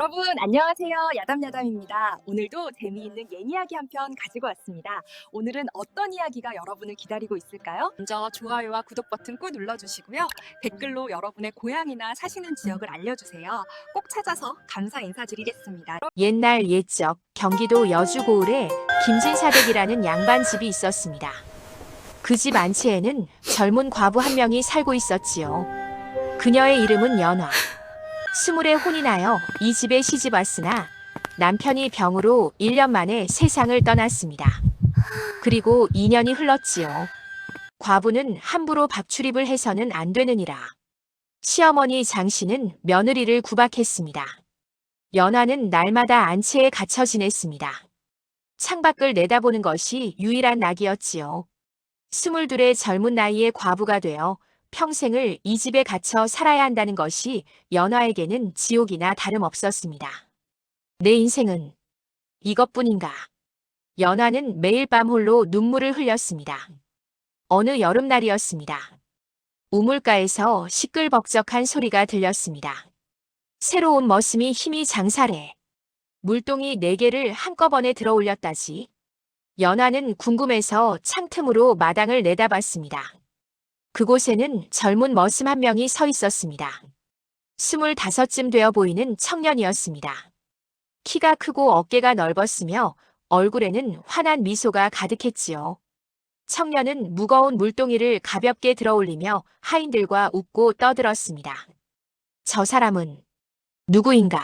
여러분 안녕하세요 야담야담입니다 오늘도 재미있는 예이야기 한 편 가지고 왔습니다 오늘은 어떤 이야기가 여러분을 기다리고 있을까요? 먼저 좋아요와 구독 버튼 꾹 눌러주시고요 댓글로 여러분의 고향이나 사시는 지역을 알려주세요 꼭 찾아서 감사 인사드리겠습니다 옛날 옛적 경기도 여주 고을에 김진사댁이라는 양반집이 있었습니다. 그 집 안채에는 젊은 과부 한 명이 살고 있었지요. 그녀의 이름은 연화. 스물에 혼이 나여 이 집에 시집 왔으나 남편이 병으로 1년 만에 세상을 떠났습니다. 그리고 2년이 흘렀지요. 과부는 함부로 밥출입을 해서는 안 되느니라. 시어머니 장씨는 며느리를 구박했습니다. 연화는 날마다 안채에 갇혀 지냈습니다. 창밖을 내다보는 것이 유일한 낙이었지요. 스물둘의 젊은 나이에 과부가 되어 평생을 이 집에 갇혀 살아야 한다는 것이 연화에게는 지옥이나 다름없었습니다. 내 인생은 이것뿐인가. 연화는 매일 밤 홀로 눈물을 흘렸습니다. 어느 여름날이었습니다. 우물가에서 시끌벅적한 소리가 들렸습니다. 새로운 머슴이 힘이 장사래. 물동이 네 개를 한꺼번에 들어 올렸다지. 연화는 궁금해서 창틈으로 마당을 내다봤습니다. 그곳에는 젊은 머슴 한 명이 서 있었습니다. 스물다섯쯤 되어 보이는 청년이었습니다. 키가 크고 어깨가 넓었으며 얼굴에는 환한 미소가 가득했지요. 청년은 무거운 물동이를 가볍게 들어 올리며 하인들과 웃고 떠들었습니다. 저 사람은 누구인가?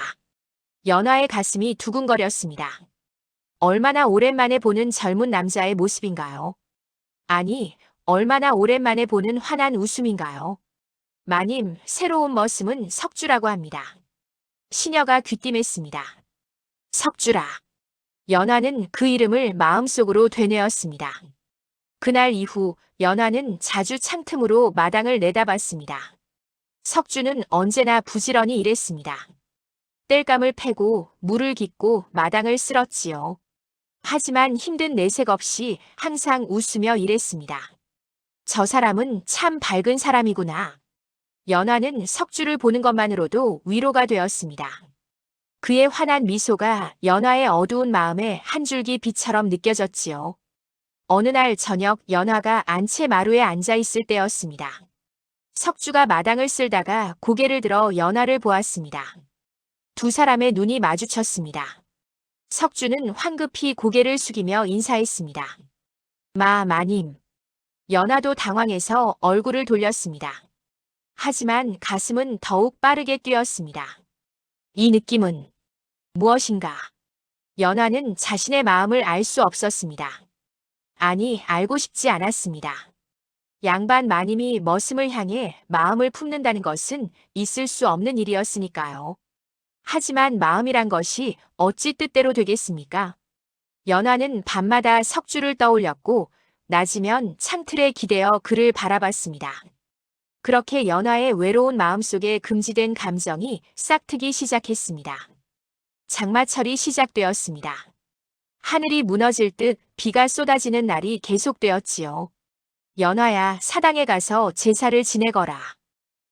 연화의 가슴이 두근거렸습니다. 얼마나 오랜만에 보는 젊은 남자의 모습인가요? 아니, 얼마나 오랜만에 보는 환한 웃음인가요? 마님, 새로운 머슴은 석주라고 합니다. 시녀가 귀띔했습니다. 석주라. 연화는 그 이름을 마음속으로 되뇌었습니다. 그날 이후 연화는 자주 창틈으로 마당을 내다봤습니다. 석주는 언제나 부지런히 일했습니다. 땔감을 패고 물을 깃고 마당을 쓸었지요. 하지만 힘든 내색 없이 항상 웃으며 일했습니다. 저 사람은 참 밝은 사람이구나. 연화는 석주를 보는 것만으로도 위로가 되었습니다. 그의 환한 미소가 연화의 어두운 마음에 한 줄기 빛처럼 느껴졌지요. 어느 날 저녁 연화가 안채 마루에 앉아 있을 때였습니다. 석주가 마당을 쓸다가 고개를 들어 연화를 보았습니다. 두 사람의 눈이 마주쳤습니다. 석주는 황급히 고개를 숙이며 인사했습니다. 마, 마님. 연화도 당황해서 얼굴을 돌렸습니다. 하지만 가슴은 더욱 빠르게 뛰었습니다. 이 느낌은 무엇인가? 연화는 자신의 마음을 알 수 없었습니다. 아니, 알고 싶지 않았습니다. 양반 마님이 머슴을 향해 마음을 품는다는 것은 있을 수 없는 일이었으니까요. 하지만 마음이란 것이 어찌 뜻대로 되겠습니까? 연화는 밤마다 석주를 떠올렸고 낮이면 창틀에 기대어 그를 바라봤습니다. 그렇게 연화의 외로운 마음속에 금지된 감정이 싹트기 시작했습니다. 장마철이 시작되었습니다. 하늘이 무너질 듯 비가 쏟아지는 날이 계속되었지요. 연화야 사당에 가서 제사를 지내거라.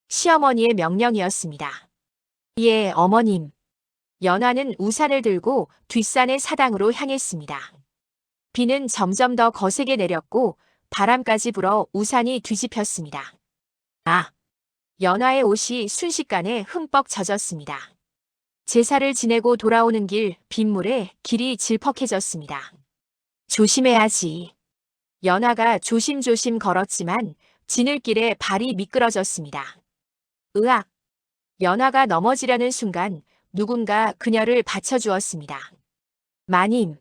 시어머니의 명령이었습니다. 예, 어머님. 연화는 우산을 들고 뒷산의 사당으로 향했습니다. 비는 점점 더 거세게 내렸고 바람까지 불어 우산이 뒤집혔습니다. 아! 연화의 옷이 순식간에 흠뻑 젖었습니다. 제사를 지내고 돌아오는 길 빗물에 길이 질퍽해졌습니다. 조심해야지. 연화가 조심조심 걸었지만 지늘길에 발이 미끄러졌습니다. 으악! 연화가 넘어지려는 순간 누군가 그녀를 받쳐주었습니다. 마님,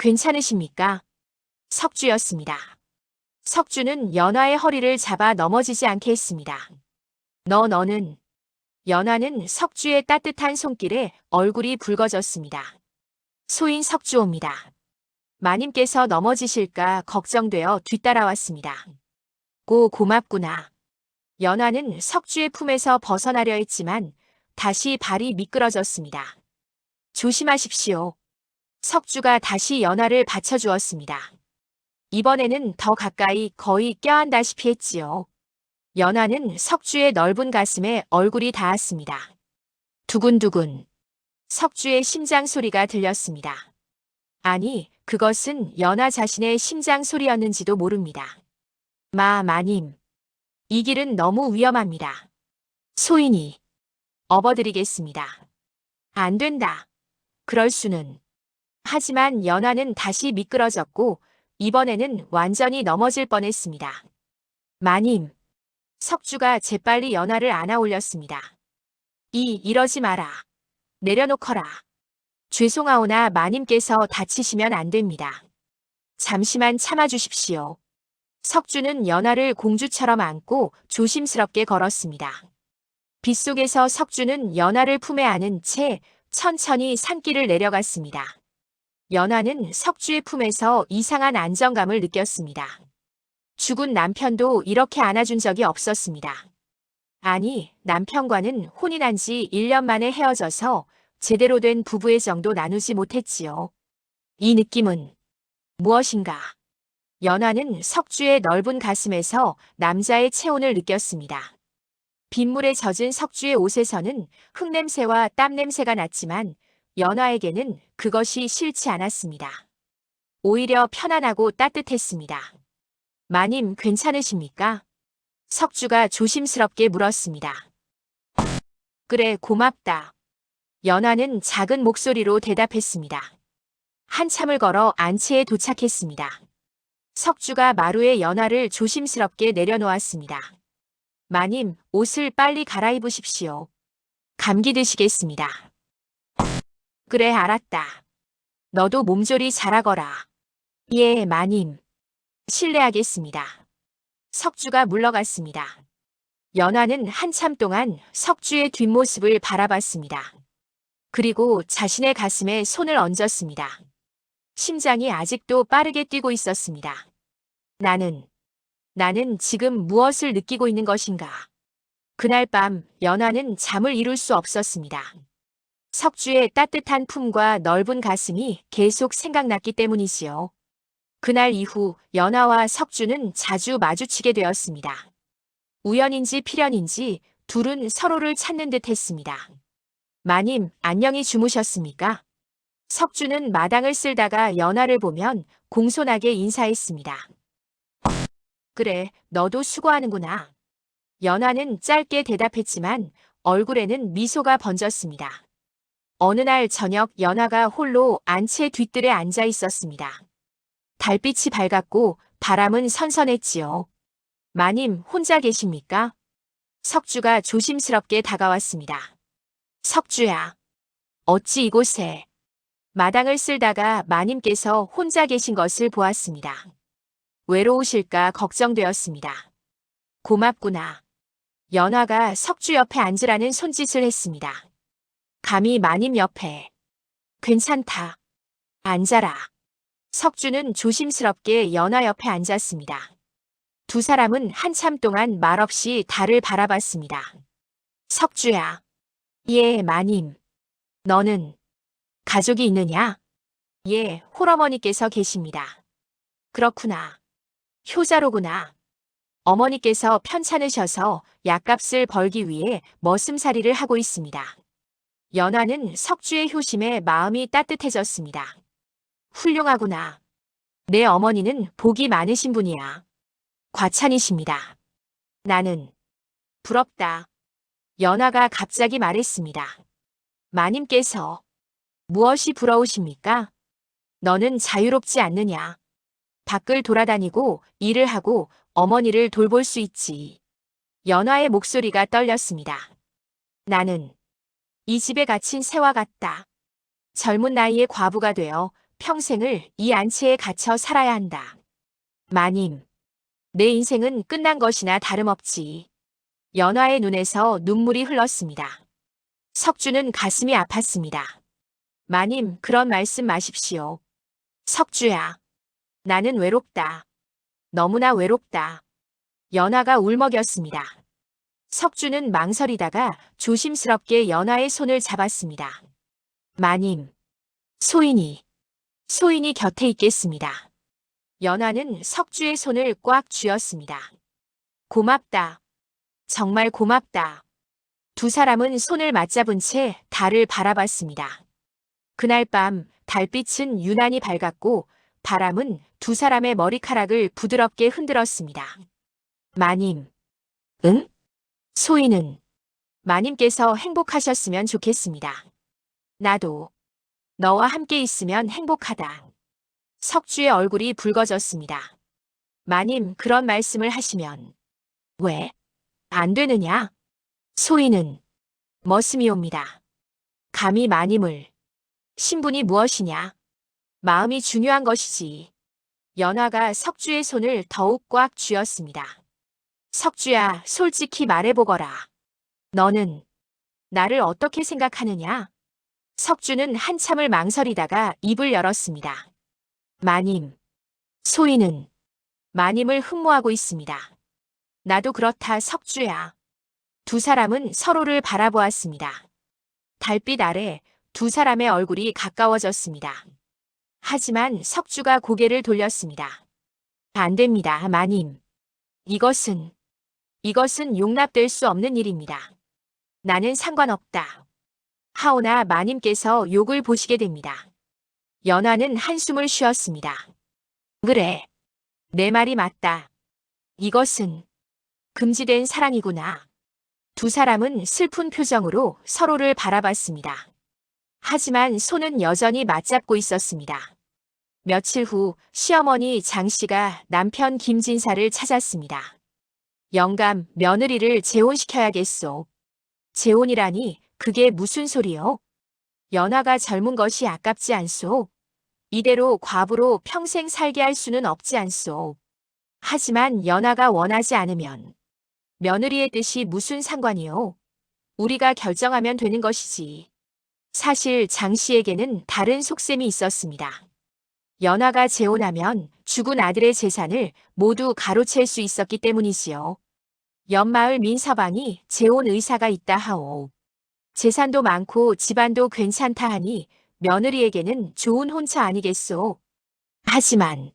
괜찮으십니까? 석주였습니다. 석주는 연화의 허리를 잡아 넘어지지 않게 했습니다. 너 너는 연화는 석주의 따뜻한 손길에 얼굴이 붉어졌습니다. 소인 석주옵니다. 마님께서 넘어지실까 걱정되어 뒤따라왔습니다. 고 고맙구나. 연화는 석주의 품에서 벗어나려 했지만 다시 발이 미끄러졌습니다. 조심하십시오. 석주가 다시 연화를 받쳐주었습니다. 이번에는 더 가까이 거의 껴안다시피 했지요. 연화는 석주의 넓은 가슴에 얼굴이 닿았습니다. 두근두근. 석주의 심장 소리가 들렸습니다. 아니, 그것은 연아 자신의 심장 소리였는지도 모릅니다. 마, 마님. 이 길은 너무 위험합니다. 소인이. 업어드리겠습니다. 안 된다. 그럴 수는. 하지만 연아는 다시 미끄러졌고, 이번에는 완전히 넘어질 뻔했습니다. 마님. 석주가 재빨리 연아를 안아 올렸습니다. 이, 이러지 마라. 내려놓거라. 죄송하오나 마님께서 다치시면 안 됩니다. 잠시만 참아주십시오. 석주는 연아를 공주처럼 안고 조심스럽게 걸었습니다. 빗속에서 석주는 연아를 품에 안은 채 천천히 산길을 내려갔습니다. 연아는 석주의 품에서 이상한 안정감을 느꼈습니다. 죽은 남편도 이렇게 안아준 적이 없었습니다. 아니, 남편과는 난지 1년 만에 헤어져서 제대로 된 부부의 정도 나누지 못했지요. 이 느낌은 무엇인가? 연하는 석주의 넓은 가슴에서 남자의 체온을 느꼈습니다. 빗물에 젖은 석주의 옷에서는 흙냄새와 땀냄새가 났지만 연하에게는 그것이 싫지 않았습니다. 오히려 편안하고 따뜻했습니다. 마님 괜찮으십니까? 석주가 조심스럽게 물었습니다. 그래, 고맙다. 연하는 작은 목소리로 대답했습니다. 한참을 걸어 안치에 도착했습니다. 석주가 마루에 연하를 조심스럽게 내려놓았습니다. 마님, 옷을 빨리 갈아입으십시오. 감기 드시겠습니다. 그래, 알았다. 너도 몸조리 잘하거라. 예, 마님. 실례하겠습니다. 석주가 물러갔습니다. 연화는 한참 동안 석주의 뒷모습을 바라봤습니다. 그리고 자신의 가슴에 손을 얹었습니다. 심장이 아직도 빠르게 뛰고 있었습니다. 나는, 나는 지금 무엇을 느끼고 있는 것인가? 그날 밤 연화는 잠을 이룰 수 없었습니다. 석주의 따뜻한 품과 넓은 가슴이 계속 생각났기 때문이지요. 그날 이후 연하와 석주는 자주 마주치게 되었습니다. 우연인지 필연인지 둘은 서로를 찾는 듯 했습니다. 마님, 안녕히 주무셨습니까? 석주는 마당을 쓸다가 연하를 보면 공손하게 인사했습니다. 그래, 너도 수고하는구나. 연하는 짧게 대답했지만 얼굴에는 미소가 번졌습니다. 어느 날 저녁 연하가 홀로 안채 뒤뜰에 앉아 있었습니다. 달빛이 밝았고 바람은 선선했지요. 마님, 혼자 계십니까? 석주가 조심스럽게 다가왔습니다. 석주야, 어찌 이곳에 마당을 쓸다가 마님께서 혼자 계신 것을 보았습니다. 외로우실까 걱정되었습니다. 고맙구나. 연화가 석주 옆에 앉으라는 손짓을 했습니다. 감히 마님 옆에. 괜찮다. 앉아라. 석주는 조심스럽게 연화 옆에 앉았습니다. 두 사람은 한참 동안 말없이 달을 바라봤습니다. 석주야. 예, 마님. 너는 가족이 있느냐? 예, 홀어머니께서 계십니다. 그렇구나. 효자로구나. 어머니께서 편찮으셔서 약값을 벌기 위해 머슴살이를 하고 있습니다. 연화는 석주의 효심에 마음이 따뜻해졌습니다. 훌륭하구나. 내 어머니는 복이 많으신 분이야. 과찬이십니다. 나는 부럽다. 연하가 갑자기 말했습니다. 마님께서 무엇이 부러우십니까? 너는 자유롭지 않느냐? 밖을 돌아다니고 일을 하고 어머니를 돌볼 수 있지. 연화의 목소리가 떨렸습니다. 나는 이 집에 갇힌 새와 같다. 젊은 나이에 과부가 되어 평생을 이 안치에 갇혀 살아야 한다. 마님, 내 인생은 끝난 것이나 다름없지. 연화의 눈에서 눈물이 흘렀습니다. 석주는 가슴이 아팠습니다. 마님, 그런 말씀 마십시오. 석주야, 나는 외롭다. 너무나 외롭다. 연화가 울먹였습니다. 석주는 망설이다가 조심스럽게 연화의 손을 잡았습니다. 마님, 소인이, 소인이 곁에 있겠습니다. 연화는 석주의 손을 꽉 쥐었습니다. 고맙다. 정말 고맙다. 두 사람은 손을 맞잡은 채 달을 바라봤습니다. 그날 밤 달빛은 유난히 밝았고 바람은 두 사람의 머리카락을 부드럽게 흔들었습니다. 마님. 응? 소희는 마님께서 행복하셨으면 좋겠습니다. 나도 너와 함께 있으면 행복하다. 석주의 얼굴이 붉어졌습니다. 마님 그런 말씀을 하시면 왜? 안 되느냐? 소희는 머슴이 옵니다. 감히 마님을 신분이 무엇이냐? 마음이 중요한 것이지. 연화가 석주의 손을 더욱 꽉 쥐었습니다. 석주야, 솔직히 말해보거라. 너는 나를 어떻게 생각하느냐? 석주는 한참을 망설이다가 입을 열었습니다. 마님. 소희는 마님을 흠모하고 있습니다. 나도 그렇다 석주야. 두 사람은 서로를 바라보았습니다. 달빛 아래 두 사람의 얼굴이 가까워졌습니다. 하지만 석주가 고개를 돌렸습니다. 안 됩니다, 마님. 이것은, 이것은 용납될 수 없는 일입니다. 나는 상관없다. 하오나 마님께서 욕을 보시게 됩니다. 연화는 한숨을 쉬었습니다. 그래. 내 말이 맞다. 이것은 금지된 사랑이구나. 두 사람은 슬픈 표정으로 서로를 바라봤습니다. 하지만 손은 여전히 맞잡고 있었습니다. 며칠 후 시어머니 장 씨가 남편 김진사를 찾았습니다. 영감, 며느리를 재혼시켜야겠소. 재혼이라니 그게 무슨 소리요? 연하가 젊은 것이 아깝지 않소. 이대로 과부로 평생 살게 할 수는 없지 않소. 하지만 연하가 원하지 않으면 며느리의 뜻이 무슨 상관이요? 우리가 결정하면 되는 것이지. 사실 장 씨에게는 다른 속셈이 있었습니다. 연하가 재혼하면 죽은 아들의 재산을 모두 가로챌 수 있었기 때문이지요. 연마을 민서방이 재혼 의사가 있다 하오. 재산도 많고 집안도 괜찮다 하니 며느리에게는 좋은 혼처 아니겠소. 하지만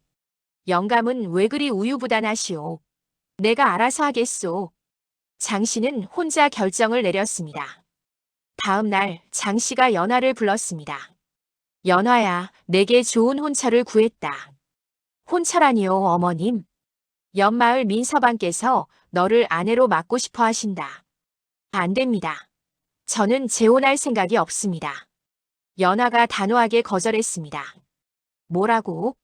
영감은 왜 그리 우유부단하시오. 내가 알아서 하겠소. 장 씨는 혼자 결정을 내렸습니다. 다음 날 장 씨가 연화를 불렀습니다. 연화야, 내게 좋은 혼처를 구했다. 혼처라니요, 어머님. 연마을 민서방께서 너를 아내로 맡고 싶어 하신다. 안 됩니다. 저는 재혼할 생각이 없습니다. 연화가 단호하게 거절했습니다. 뭐라고?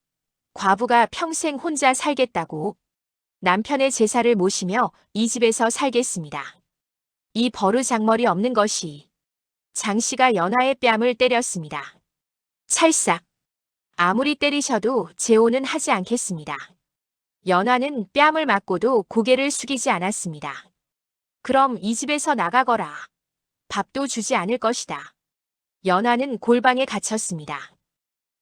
과부가 평생 혼자 살겠다고? 남편의 제사를 모시며 이 집에서 살겠습니다. 이 버르장머리 없는 것이 장 씨가 연하의 뺨을 때렸습니다. 찰싹. 아무리 때리셔도 재혼은 하지 않겠습니다. 연하는 뺨을 맞고도 고개를 숙이지 않았습니다. 그럼 이 집에서 나가거라. 밥도 주지 않을 것이다. 연하는 골방에 갇혔습니다.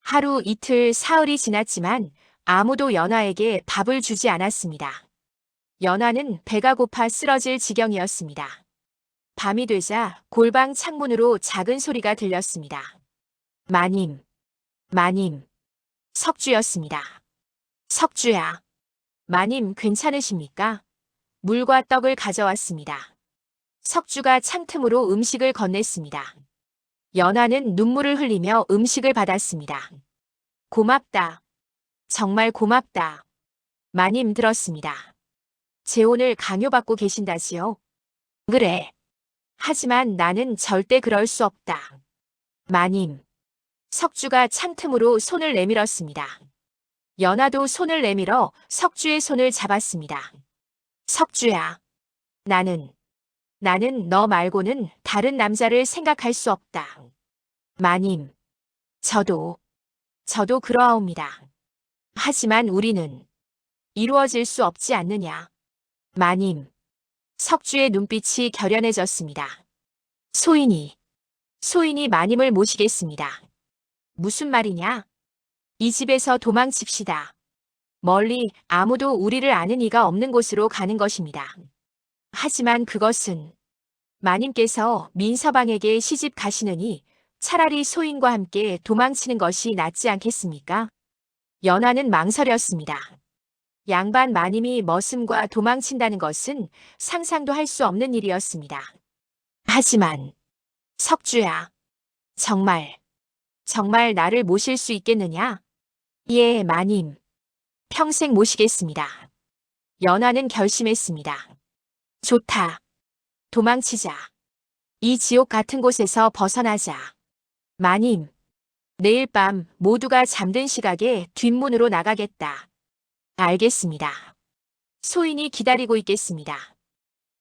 하루 이틀 사흘이 지났지만 아무도 연하에게 밥을 주지 않았습니다. 연하는 배가 고파 쓰러질 지경이었습니다. 밤이 되자 골방 창문으로 작은 소리가 들렸습니다. 마님, 마님, 석주였습니다. 석주야, 마님 괜찮으십니까? 물과 떡을 가져왔습니다. 석주가 창틈으로 음식을 건넸습니다. 연하는 눈물을 흘리며 음식을 받았습니다. 고맙다. 정말 고맙다. 마님 들었습니다. 재혼을 강요받고 계신다지요? 그래. 하지만 나는 절대 그럴 수 없다. 마님. 석주가 창틈으로 손을 내밀었습니다. 연하도 손을 내밀어 석주의 손을 잡았습니다. 석주야. 나는, 나는 너 말고는 다른 남자를 생각할 수 없다. 마님. 저도, 저도 그러하옵니다. 하지만 우리는 이루어질 수 없지 않느냐. 마님. 석주의 눈빛이 결연해졌습니다. 소인이, 소인이 마님을 모시겠습니다. 무슨 말이냐? 이 집에서 도망칩시다. 멀리 아무도 우리를 아는 이가 없는 곳으로 가는 것입니다. 하지만 그것은 마님께서 민서방에게 시집 가시느니 차라리 소인과 함께 도망치는 것이 낫지 않겠습니까? 연하는 망설였습니다. 양반 마님이 머슴과 도망친다는 것은 상상도 할 수 없는 일이었습니다. 하지만 석주야, 정말, 정말 나를 모실 수 있겠느냐? 예, 마님. 평생 모시겠습니다. 연하는 결심했습니다. 좋다. 도망치자. 이 지옥 같은 곳에서 벗어나자. 마님, 내일 밤 모두가 잠든 시각에 뒷문으로 나가겠다. 알겠습니다. 소인이 기다리고 있겠습니다.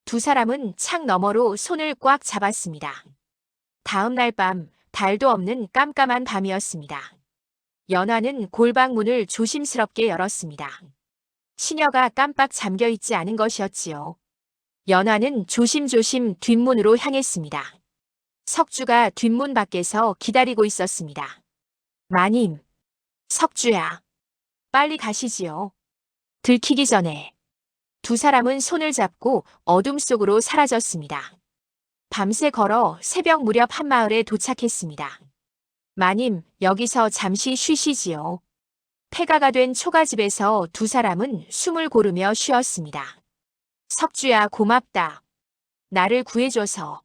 두 사람은 창 너머로 손을 꽉 잡았습니다. 다음 날 밤 달도 없는 깜깜한 밤이었습니다. 연화는 골방문을 조심스럽게 열었습니다. 시녀가 깜빡 잠겨 있지 않은 것이었지요. 연화는 조심조심 뒷문으로 향했습니다. 석주가 뒷문 밖에서 기다리고 있었습니다. 마님, 석주야, 빨리 가시지요. 들키기 전에 두 사람은 손을 잡고 어둠 속으로 사라졌습니다. 밤새 걸어 새벽 무렵 한 마을에 도착했습니다. 마님, 여기서 잠시 쉬시지요. 폐가가 된 초가집에서 두 사람은 숨을 고르며 쉬었습니다. 석주야, 고맙다. 나를 구해줘서.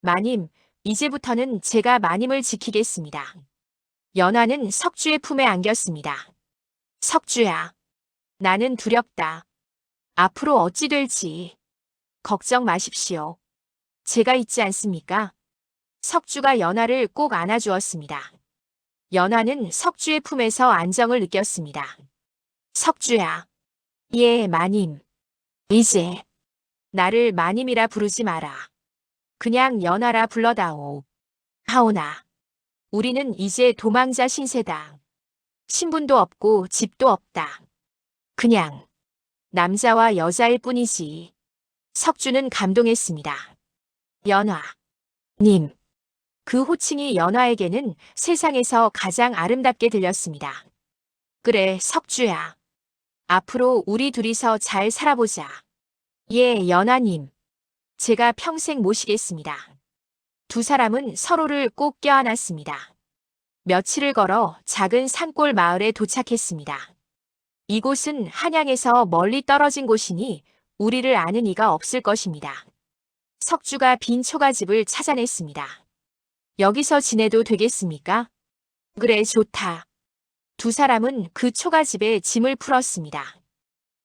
마님, 이제부터는 제가 마님을 지키겠습니다. 연화는 석주의 품에 안겼습니다. 석주야, 나는 두렵다. 앞으로 어찌 될지. 걱정 마십시오. 제가 있지 않습니까? 석주가 연화를 꼭 안아주었습니다. 연화는 석주의 품에서 안정을 느꼈습니다. 석주야. 예, 마님. 이제 나를 마님이라 부르지 마라. 그냥 연하라 불러다오. 하오나. 우리는 이제 도망자 신세다. 신분도 없고 집도 없다. 그냥 남자와 여자일 뿐이지. 석주는 감동했습니다. 연화. 님. 그 호칭이 연화에게는 세상에서 가장 아름답게 들렸습니다. 그래, 석주야. 앞으로 우리 둘이서 잘 살아보자. 예, 연하님. 제가 평생 모시겠습니다. 두 사람은 서로를 꼭 껴안았습니다. 며칠을 걸어 작은 산골 마을에 도착했습니다. 이곳은 한양에서 멀리 떨어진 곳이니 우리를 아는 이가 없을 것입니다. 석주가 빈 초가집을 찾아냈습니다. 여기서 지내도 되겠습니까? 그래, 좋다. 두 사람은 그 초가집에 짐을 풀었습니다.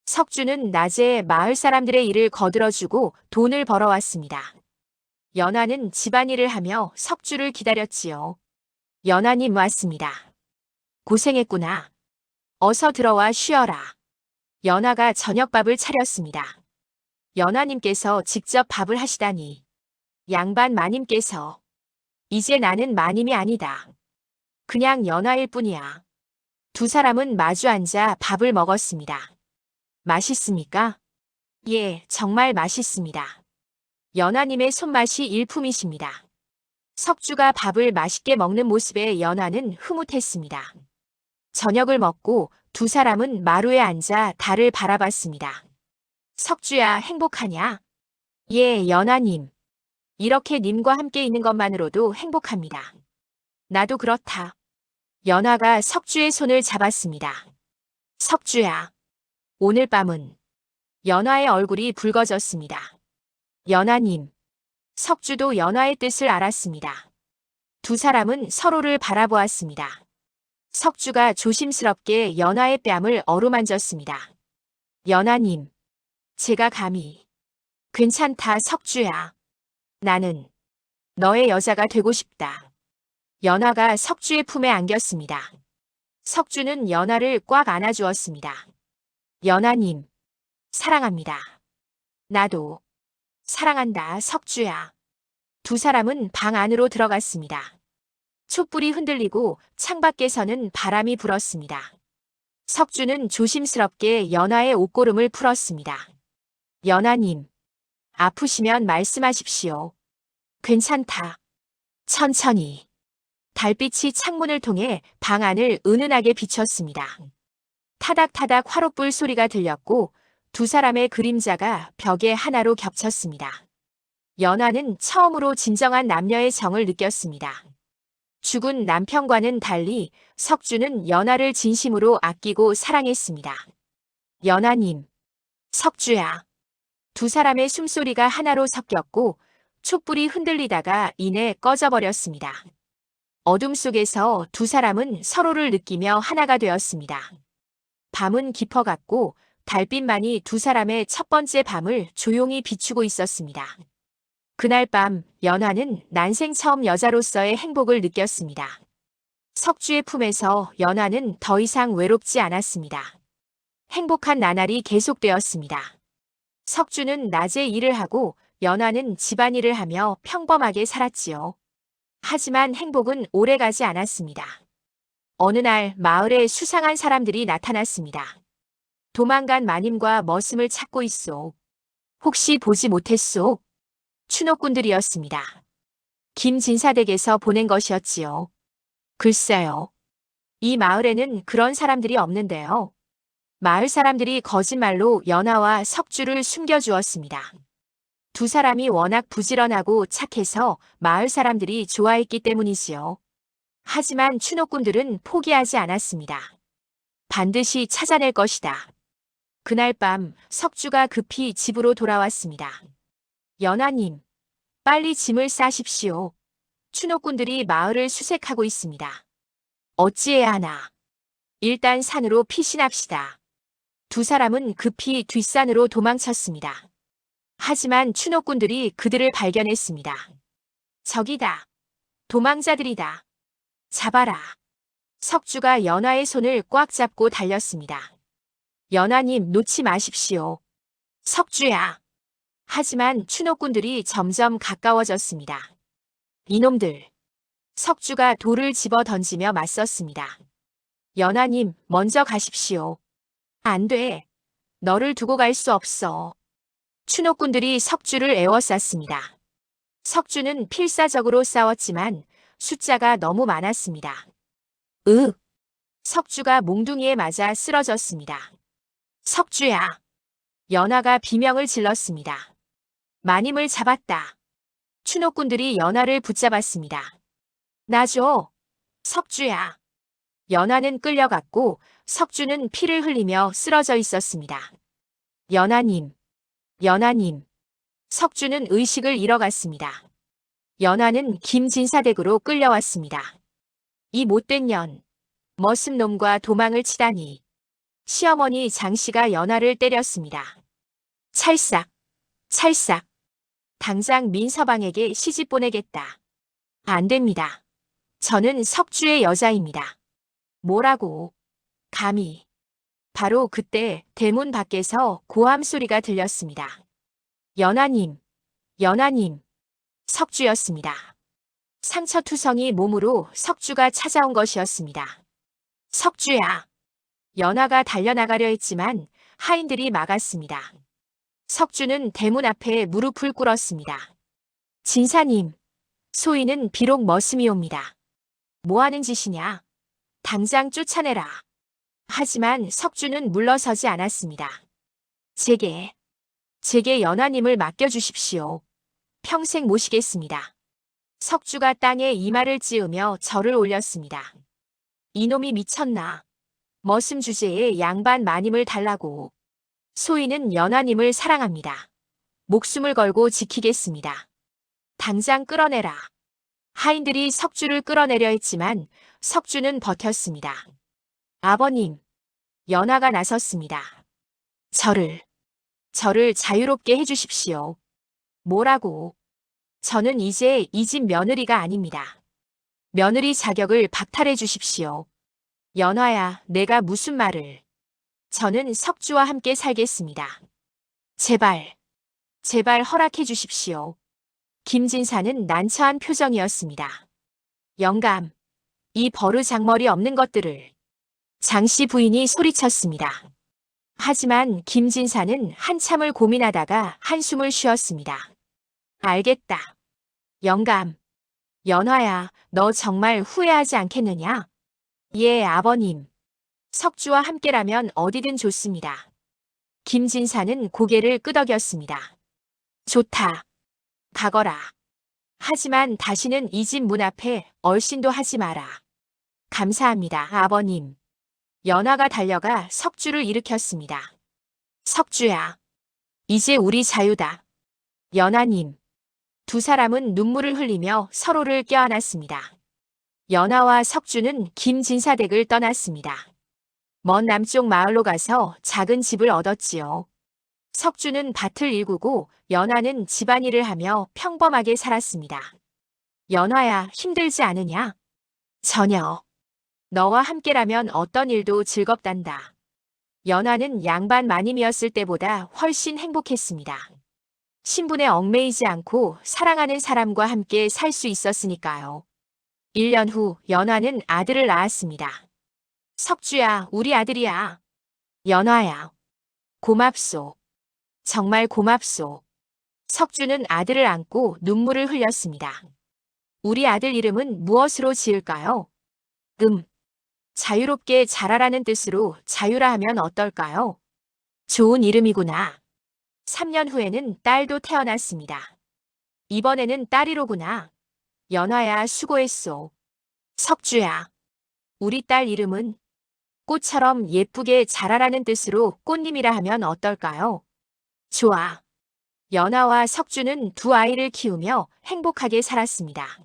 석주는 낮에 마을 사람들의 일을 거들어주고 돈을 벌어왔습니다. 연하는 집안일을 하며 석주를 기다렸지요. 연하님 왔습니다. 고생했구나. 어서 들어와 쉬어라. 연하가 저녁밥을 차렸습니다. 연하님께서 직접 밥을 하시다니. 양반 마님께서. 이제 나는 마님이 아니다. 그냥 연하일 뿐이야. 두 사람은 마주 앉아 밥을 먹었습니다. 맛있습니까? 예, 정말 맛있습니다. 연하님의 손맛이 일품이십니다. 석주가 밥을 맛있게 먹는 모습에 연하는 흐뭇했습니다. 저녁을 먹고 두 사람은 마루에 앉아 달을 바라봤습니다. 석주야, 행복하냐? 예, 연하님. 이렇게 님과 함께 있는 것만으로도 행복합니다. 나도 그렇다. 연하가 석주의 손을 잡았습니다. 석주야. 오늘 밤은 연하의 얼굴이 붉어졌습니다. 연하님. 석주도 연하의 뜻을 알았습니다. 두 사람은 서로를 바라보았습니다. 석주가 조심스럽게 연하의 뺨을 어루만졌습니다. 연하님. 제가 감히. 괜찮다, 석주야. 나는 너의 여자가 되고 싶다. 연하가 석주의 품에 안겼습니다. 석주는 연하를 꽉 안아주었습니다. 연하님, 사랑합니다. 나도 사랑한다, 석주야. 두 사람은 방 안으로 들어갔습니다. 촛불이 흔들리고 창밖에서는 바람이 불었습니다. 석주는 조심스럽게 연하의 옷고름을 풀었습니다. 연하님, 아프시면 말씀하십시오. 괜찮다. 천천히. 달빛이 창문을 통해 방 안을 은은하게 비췄습니다. 타닥타닥 화롯불 소리가 들렸고 두 사람의 그림자가 벽에 하나로 겹쳤습니다. 연화는 처음으로 진정한 남녀의 정을 느꼈습니다. 죽은 남편과는 달리 석주는 연화를 진심으로 아끼고 사랑했습니다. 연화님, 석주야. 두 사람의 숨소리가 하나로 섞였고 촛불이 흔들리다가 이내 꺼져버렸습니다. 어둠 속에서 두 사람은 서로를 느끼며 하나가 되었습니다. 밤은 깊어갔고 달빛만이 두 사람의 첫 번째 밤을 조용히 비추고 있었습니다. 그날 밤 연화는 난생 처음 여자로서의 행복을 느꼈습니다. 석주의 품에서 연화는 더 이상 외롭지 않았습니다. 행복한 나날이 계속되었습니다. 석주는 낮에 일을 하고 연화는 집안일을 하며 평범하게 살았지요. 하지만 행복은 오래가지 않았습니다. 어느 날 마을에 수상한 사람들이 나타났습니다. 도망간 마님과 머슴을 찾고 있소. 혹시 보지 못했소? 추노꾼들이었습니다. 김진사댁에서 보낸 것이었지요. 글쎄요. 이 마을에는 그런 사람들이 없는데요. 마을 사람들이 거짓말로 연하와 석주를 숨겨주었습니다. 두 사람이 워낙 부지런하고 착해서 마을 사람들이 좋아했기 때문이지요. 하지만 추노꾼들은 포기하지 않았습니다. 반드시 찾아낼 것이다. 그날 밤 석주가 급히 집으로 돌아왔습니다. 연하님, 빨리 짐을 싸십시오. 추노꾼들이 마을을 수색하고 있습니다. 어찌해야 하나? 일단 산으로 피신합시다. 두 사람은 급히 뒷산으로 도망쳤습니다. 하지만 추노꾼들이 그들을 발견했습니다. 적이다. 도망자들이다. 잡아라. 석주가 연화의 손을 꽉 잡고 달렸습니다. 연화님 놓지 마십시오. 석주야. 하지만 추노꾼들이 점점 가까워졌습니다. 이놈들. 석주가 돌을 집어 던지며 맞섰습니다. 연하님, 먼저 가십시오. 안 돼. 너를 두고 갈 수 없어. 추노꾼들이 석주를 에워쌌습니다. 석주는 필사적으로 싸웠지만 숫자가 너무 많았습니다. 으! 석주가 몽둥이에 맞아 쓰러졌습니다. 석주야! 연하가 비명을 질렀습니다. 마님을 잡았다. 추노꾼들이 연하를 붙잡았습니다. 나 줘. 석주야. 연하는 끌려갔고 석주는 피를 흘리며 쓰러져 있었습니다. 연하님. 연하님. 석주는 의식을 잃어갔습니다. 연하는 김진사댁으로 끌려왔습니다. 이 못된 년. 머슴 놈과 도망을 치다니. 시어머니 장씨가 연하를 때렸습니다. 찰싹. 찰싹. 당장 민서방에게 시집 보내겠다. 안 됩니다. 저는 석주의 여자입니다. 뭐라고? 감히. 바로 그때 대문 밖에서 고함 소리가 들렸습니다. 연하님, 연하님, 석주였습니다. 상처투성이 몸으로 석주가 찾아온 것이었습니다. 석주야. 연하가 달려나가려 했지만 하인들이 막았습니다. 석주는 대문 앞에 무릎을 꿇었습니다. 진사님, 소인은 비록 머슴이 옵니다. 뭐 하는 짓이냐? 당장 쫓아내라. 하지만 석주는 물러서지 않았습니다. 제게, 제게 연하님을 맡겨주십시오. 평생 모시겠습니다. 석주가 땅에 이마를 찌으며 절을 올렸습니다. 이놈이 미쳤나? 머슴 주제에 양반 마님을 달라고. 소인은 연하님을 사랑합니다. 목숨을 걸고 지키겠습니다. 당장 끌어내라. 하인들이 석주를 끌어내려 했지만 석주는 버텼습니다. 아버님, 연하가 나섰습니다. 저를, 저를 자유롭게 해주십시오. 뭐라고? 저는 이제 이 집 며느리가 아닙니다. 며느리 자격을 박탈해 주십시오. 연화야, 내가 무슨 말을. 저는 석주와 함께 살겠습니다. 제발, 제발 허락해 주십시오. 김진사는 난처한 표정이었습니다. 영감, 이 버르장머리 없는 것들을. 장씨 부인이 소리쳤습니다. 하지만 김진사는 한참을 고민하다가 한숨을 쉬었습니다. 알겠다. 영감, 연화야, 너 정말 후회하지 않겠느냐? 예, 아버님. 석주와 함께라면 어디든 좋습니다. 김진사는 고개를 끄덕였습니다. 좋다. 가거라. 하지만 다시는 이 집 문 앞에 얼씬도 하지 마라. 감사합니다, 아버님. 연화가 달려가 석주를 일으켰습니다. 석주야. 이제 우리 자유다. 연하님. 두 사람은 눈물을 흘리며 서로를 껴안았습니다. 연아와 석주는 김진사댁을 떠났습니다. 먼 남쪽 마을로 가서 작은 집을 얻었지요. 석주는 밭을 일구고 연아는 집안일을 하며 평범하게 살았습니다. 연아야, 힘들지 않으냐? 전혀. 너와 함께라면 어떤 일도 즐겁단다. 연아는 양반 마님이었을 때보다 훨씬 행복했습니다. 신분에 얽매이지 않고 사랑하는 사람과 함께 살 수 있었으니까요. 1년 후 연아는 아들을 낳았습니다. 석주야, 우리 아들이야. 연아야. 고맙소. 정말 고맙소. 석주는 아들을 안고 눈물을 흘렸습니다. 우리 아들 이름은 무엇으로 지을까요? 음. 자유롭게 자라라는 뜻으로 자유라 하면 어떨까요? 좋은 이름이구나. 3년 후에는 딸도 태어났습니다. 이번에는 딸이로구나. 연화야 수고했소. 석주야. 우리 딸 이름은 꽃처럼 예쁘게 자라라는 뜻으로 꽃님이라 하면 어떨까요? 좋아. 연아와 석주는 두 아이를 키우며 행복하게 살았습니다.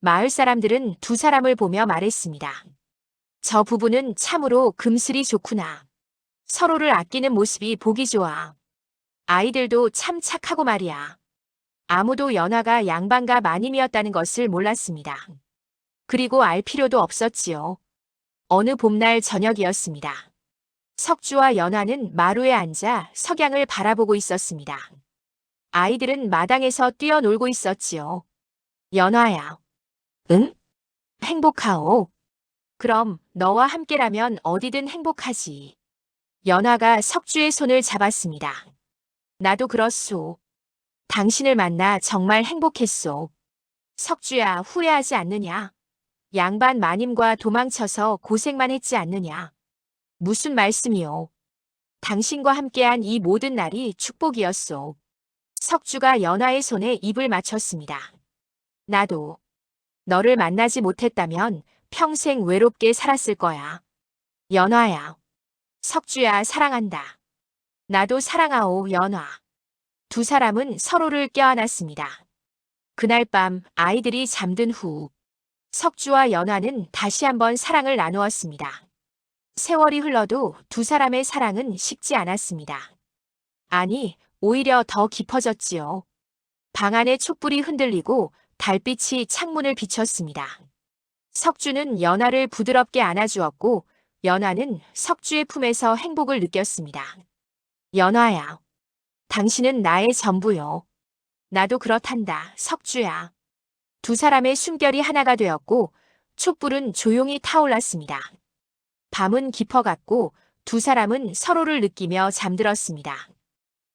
마을 사람들은 두 사람을 보며 말했습니다. 저 부부는 참으로 금슬이 좋구나. 서로를 아끼는 모습이 보기 좋아. 아이들도 참 착하고 말이야. 아무도 연하가 양반가 마님이었다는 것을 몰랐습니다. 그리고 알 필요도 없었지요. 어느 봄날 저녁이었습니다. 석주와 연하는 마루에 앉아 석양을 바라보고 있었습니다. 아이들은 마당에서 뛰어놀고 있었지요. 연하야. 응? 행복하오. 그럼 너와 함께라면 어디든 행복하지. 연하가 석주의 손을 잡았습니다. 나도 그렇소. 당신을 만나 정말 행복했소. 석주야, 후회하지 않느냐? 양반 마님과 도망쳐서 고생만 했지 않느냐? 무슨 말씀이요? 당신과 함께한 이 모든 날이 축복이었소. 석주가 연하의 손에 입을 맞췄습니다. 나도 너를 만나지 못했다면 평생 외롭게 살았을 거야. 연화야. 석주야, 사랑한다. 나도 사랑하오, 연화. 두 사람은 서로를 껴안았습니다. 그날 밤 아이들이 잠든 후 석주와 연화는 다시 한번 사랑을 나누었습니다. 세월이 흘러도 두 사람의 사랑은 식지 않았습니다. 아니, 오히려 더 깊어졌지요. 방 안의 촛불이 흔들리고 달빛이 창문을 비췄습니다. 석주는 연하를 부드럽게 안아주었고 연하는 석주의 품에서 행복을 느꼈습니다. 연하야, 당신은 나의 전부요. 나도 그렇단다, 석주야. 두 사람의 숨결이 하나가 되었고 촛불은 조용히 타올랐습니다. 밤은 깊어갔고 두 사람은 서로를 느끼며 잠들었습니다.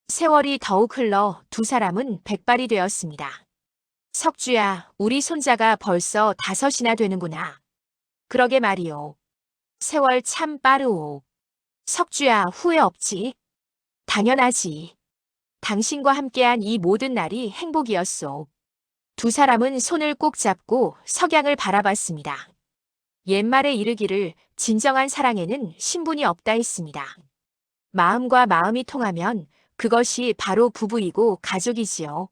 세월이 더욱 흘러 두 사람은 백발이 되었습니다. 석주야, 우리 손자가 벌써 다섯이나 되는구나. 그러게 말이오. 세월 참 빠르오. 석주야, 후회 없지? 당연하지. 당신과 함께한 이 모든 날이 행복이었소. 두 사람은 손을 꼭 잡고 석양을 바라봤습니다. 옛말에 이르기를 진정한 사랑에는 신분이 없다 했습니다. 마음과 마음이 통하면 그것이 바로 부부이고 가족이지요.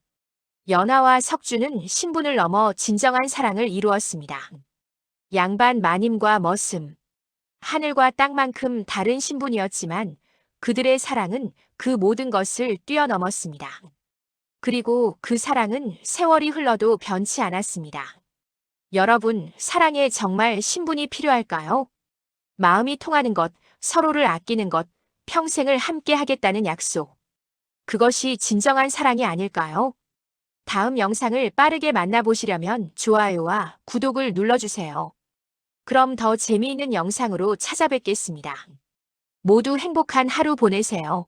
연하와 석주는 신분을 넘어 진정한 사랑을 이루었습니다. 양반 마님과 머슴. 하늘과 땅만큼 다른 신분이었지만 그들의 사랑은 그 모든 것을 뛰어넘었습니다. 그리고 그 사랑은 세월이 흘러도 변치 않았습니다. 여러분, 사랑에 정말 신분이 필요할까요? 마음이 통하는 것, 서로를 아끼는 것, 평생을 함께 하겠다는 약속. 그것이 진정한 사랑이 아닐까요? 다음 영상을 빠르게 만나보시려면 좋아요와 구독을 눌러주세요. 그럼 더 재미있는 영상으로 찾아뵙겠습니다. 모두 행복한 하루 보내세요.